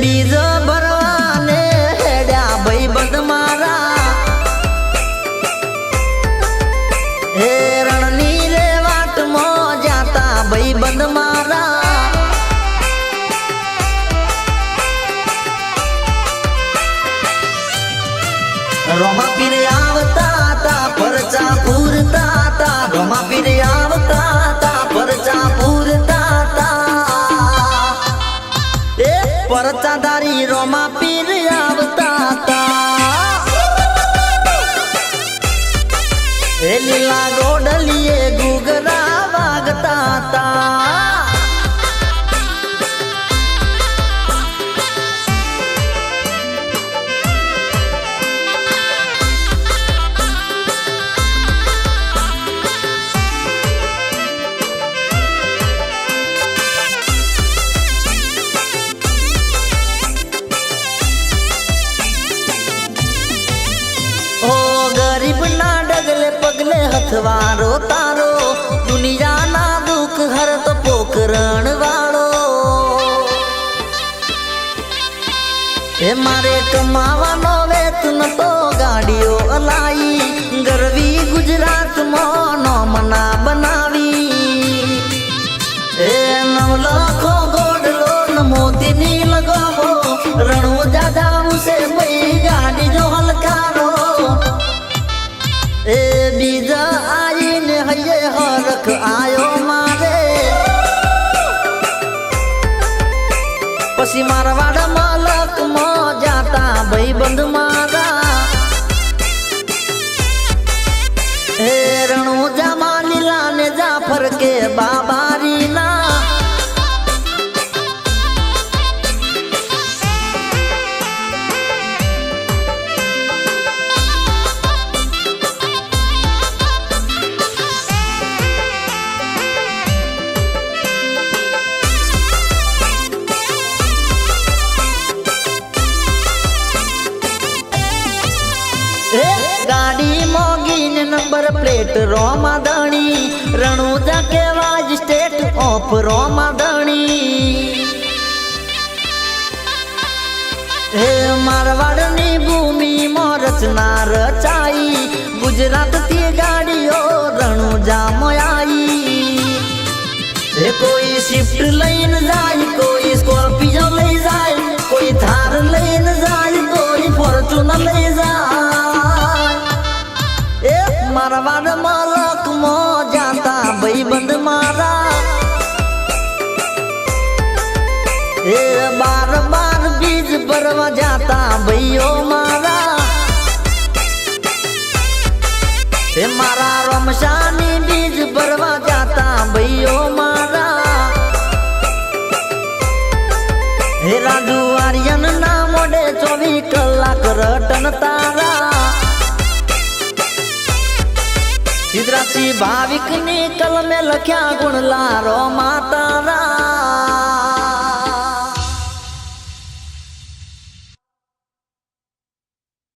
બીજ ભરવાને હેડ્યા ભાઈ બંધ મારા. હે રણની રે વાટમાં જાતા ભાઈ બંધ મારા. રોમા પીરે આવતા તા, પરચા પૂરતા તા, રોમા પીરે આવતા પરચાદારી રોમા ડગલે હથવારો તારો. દુનિયાના દુઃખ હરત પોકરણ વાળો. એ મારે કમાવાનો વેતન તો ગાડીઓ અલાઈ. ગરવી ગુજરાતમાં નોમના બનાવી. પછી મારવાડ મલકમાં જાતા ભાઈ બંધ મારા. હે રણો જામા લીલા ને જાફર કે બાબારી નંબર પ્લેટ રોમા દણી રણુજા કેવાજ સ્ટેટ ઓફ રોમા દણી હે મારવાડની ભૂમિ મોરચના રચના રચાઈ. ગુજરાતથી ગાડીઓ રણુજા આવી હે કોઈ શિફ્ટ લઈને જાય મારા વાડ માલક મો જાતા ભાઈ બંધ મારા. એ બાર બાર બીજ ભરવા જાતા ભાઈઓ મારા. એ મારા રમશાની બીજ ભરવા જાતા ભાઈઓ મારા. હે રાજુ આર્યન ના મોડે ચોવીસ કલાક રટન તારા. સિદ્રાસી ભાવિકની કલમે લખ્યા ગુણ લારો માતારા